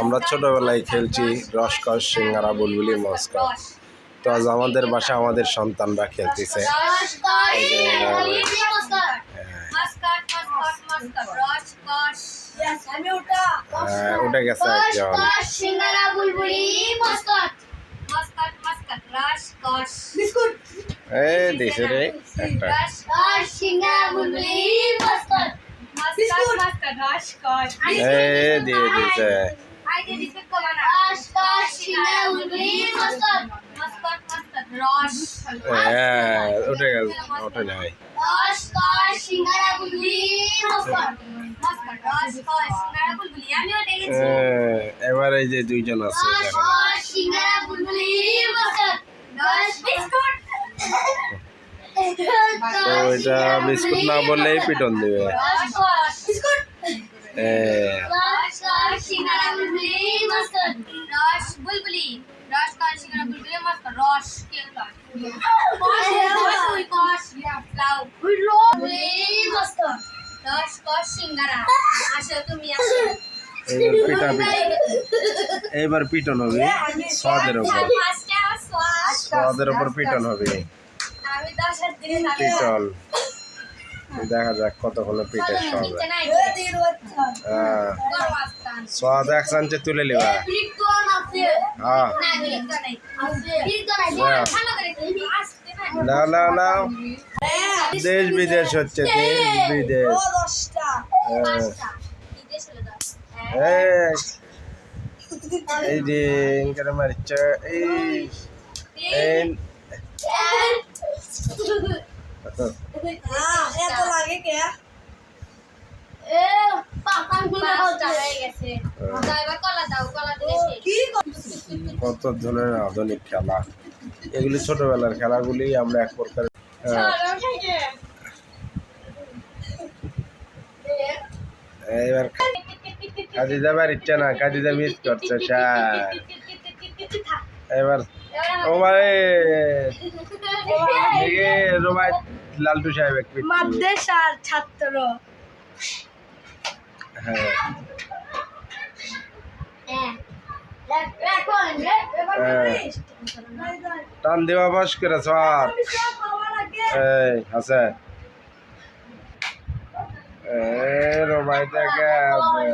আমরা ছোটবেলায় খেলছি রসকস সিঙ্গারা বুলবুলি মস্কা। তো আজ আমাদের বাসা আমাদের সন্তানরা খেলতেছে। হ্যাঁ, উঠে গেছে একজন। দিছে রে একটা। এই দিয়ে দিছে। হ্যাঁ উঠে গেছে ওঠে নাই এবার এই যে দুইজন আছে এটা বিস্কুট না বললেই পিটন দিবে। রস বুলবুলি রস মস্ত রস কে মস্কট রস সিঙ্গারা তুমি পিটন হবে। স্বাদের উপর। স্বাদের উপর পিটন হবে। পিটন দেখা যাক কতক্ষণে পিঠে সবে হ্যাঁ। স্বাদ এক চামচে তুলে আছে হ্যাঁ। না নাও। না। নাও দেশ বিদেশ হচ্ছে দেশ বিদেশ। হ্যাঁ। পাঁচটা বিদেশ হলো এই এই। যে ইনকারে মারছে এই এই এ পাতা গুলো হয়ে গেছে। এবার কত ধরনের আধুনিক খেলা? এগুলি ছোটবেলার খেলাগুলি আমরা এক প্রকার হ্যাঁ, এইবার কাজে যাবার ইচ্ছা না কাজে যাবি মিস করছে স্যার। এবার ও ভাই। রোমাই লালটু সাহেব মাদ্রাসার ছাত্র। হ্যাঁ এখন হ্যাঁ। টান দেওয়া বাস করে স্যার। এই আছে। রোমাই থেকে আসে